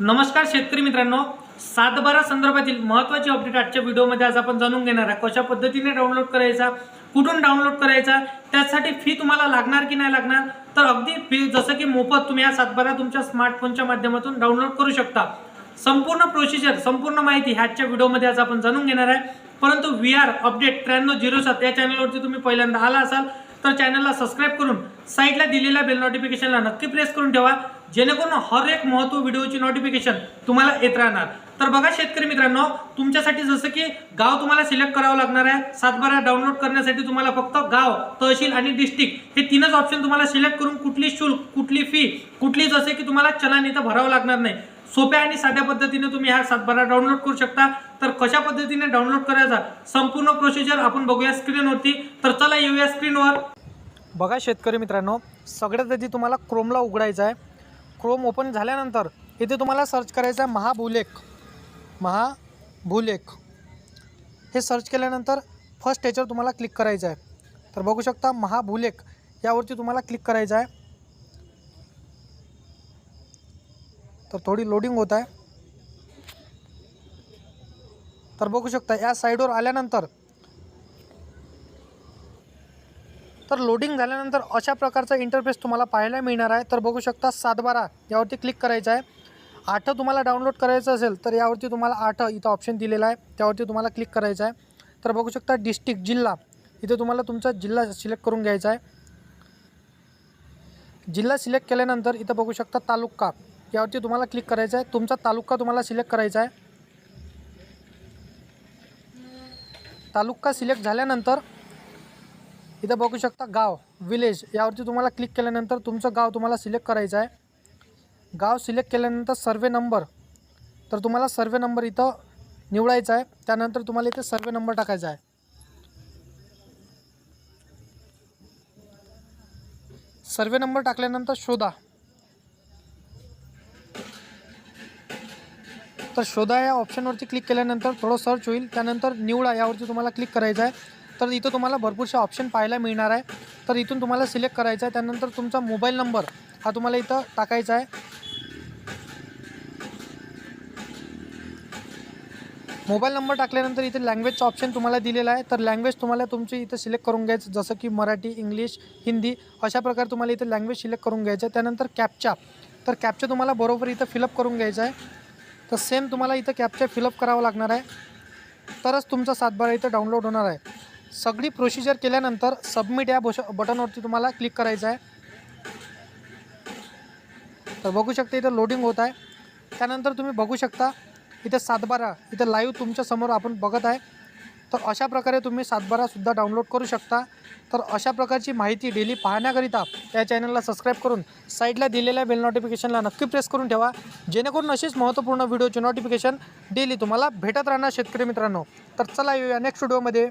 नमस्कार शेतकरी मित्रांनो. सातबारा संदर्भातील महत्त्वाची अपडेट आजच्या व्हिडिओमध्ये आज आपण जाणून घेणार आहे कशा पद्धतीने डाउनलोड करायचा कुठून डाउनलोड करायचा त्यासाठी फी तुम्हाला लागणार की नाही लागणार? तर अगदी फी जसं की मोफत तुम्ही हा सातबारा तुमच्या स्मार्टफोनच्या माध्यमातून डाउनलोड करू शकता. संपूर्ण प्रोसिजर संपूर्ण माहिती ह्याच्या व्हिडिओमध्ये आज आपण जाणून घेणार आहे. परंतु व्ही आर अपडेट त्र्याण्णव झिरो सात या चॅनलवरती तुम्ही पहिल्यांदा आला असाल तर चॅनलला सबस्क्राईब करून साईडला दिलेल्या बेल नोटिफिकेशनला नक्की प्रेस करून ठेवा. जेणेकरून हर एक महत्त्व व्हिडिओची नोटिफिकेशन तुम्हाला येत राहणार. तर बघा शेतकरी मित्रांनो तुमच्यासाठी जसं की गाव तुम्हाला सिलेक्ट करावं लागणार आहे. सातबारा डाउनलोड करण्यासाठी तुम्हाला फक्त गाव तहसील आणि डिस्ट्रिक्ट हे तीनच ऑप्शन तुम्हाला सिलेक्ट करून कुठली शुल्क कुठली फी कुठली जसे की तुम्हाला चलन इथं भरावं लागणार नाही. सोप्या आणि साध्या पद्धतीने तुम्ही हा सातबारा डाउनलोड करू शकता. तर कशा पद्धतीने डाउनलोड करायचा? संपूर्ण प्रोसिजर आपण बघूया स्क्रीनवरती तर चला येऊया स्क्रीनवर बघा शेतकरी मित्रांनो सगळ्यात आधी तुम्हाला क्रोमला उघडायचं आहे. क्रोम ओपन झाल्यानंतर इथे तुम्हाला सर्च करायचं आहे महाभूलेख. महाभूलेख. हे सर्च केल्यानंतर फर्स्ट याच्यावर तुम्हाला क्लिक करायचं आहे. तर बघू शकता महाभूलेख. यावरती तुम्हाला क्लिक करायचं आहे. तर थोडी लोडिंग होत आहे. तर बघू शकता या साईडवर आल्यानंतर तर लोडिंग झाल्यानंतर अशा प्रकारचा इंटरफेस तुम्हाला पाहायला मिळणार आहे. तर बघू शकता सातबारा यावरती क्लिक करायचं आहे. आठ तुम्हाला डाउनलोड करायचं असेल तर यावरती तुम्हाला आठ इथं ऑप्शन दिलेला आहे. त्यावरती तुम्हाला क्लिक करायचं आहे. तर बघू शकता डिस्ट्रिक्ट जिल्हा इथे तुम्हाला तुमचा जिल्हा सिलेक्ट करून घ्यायचा आहे. जिल्हा सिलेक्ट केल्यानंतर इथं बघू शकता तालुका. यावरती तुम्हाला क्लिक करायचं आहे. तुमचा तालुका तुम्हाला सिलेक्ट करायचा आहे. तालुका सिलेक्ट झाल्यानंतर इथं बघू शकता गाव विलेज यावरती तुम्हाला क्लिक केल्यानंतर तुमचं गाव तुम्हाला सिलेक्ट करायचं आहे. गाव सिलेक्ट केल्यानंतर सर्वे नंबर तर तुम्हाला सर्वे नंबर इथं निवडायचा आहे. त्यानंतर तुम्हाला इथे सर्वे नंबर टाकायचा आहे. सर्वे नंबर टाकल्यानंतर शोधा. तर शोधा या ऑप्शनवरती क्लिक केल्यानंतर थोडं सर्च होईल. त्यानंतर निवडा यावरती तुम्हाला क्लिक करायचं आहे. तर इथं तुम्हाला भरपूरसे ऑप्शन पाहायला मिळणार आहे. तर इथून तुम्हाला सिलेक्ट करायचं आहे. त्यानंतर तुमचा मोबाईल नंबर हा तुम्हाला इथं टाकायचा आहे. मोबाईल नंबर टाकल्यानंतर इथे लँग्वेजचं ऑप्शन तुम्हाला दिलेलं आहे. तर लँग्वेज तुम्हाला तुमची इथं सिलेक्ट करून घ्यायचं. जसं की मराठी इंग्लिश हिंदी अशा प्रकारे तुम्हाला इथं लँग्वेज सिलेक्ट करून घ्यायचं आहे. त्यानंतर कॅपचा तर कॅपचा तुम्हाला बरोबर इथं फिलअप करून घ्यायचं आहे. तर सेम तुम्हाला इथं कॅपचा फिलअप करावं लागणार आहे. तरच तुमचा सातबारा इथं डाउनलोड होणार आहे. सगळी प्रोसिजर केल्यानंतर सबमिट या बोश बटनवरती तुम्हाला क्लिक करायचं आहे. तर बघू शकता इथं लोडिंग होत आहे. त्यानंतर तुम्ही बघू शकता इथे सातबारा इथं लाईव्ह तुमच्यासमोर आपण बघत आहे. तर अशा प्रकारे तुम्ही सातबारासुद्धा डाउनलोड करू शकता. तर अशा प्रकारची माहिती डेली पाहण्याकरिता या चॅनलला सबस्क्राईब करून साईडला दिलेल्या बेल नोटिफिकेशनला नक्की प्रेस करून ठेवा. जेणेकरून अशीच महत्त्वपूर्ण व्हिडिओची नोटिफिकेशन डेली तुम्हाला भेटत राहणार शेतकरी मित्रांनो. तर चला येऊया नेक्स्ट व्हिडिओमध्ये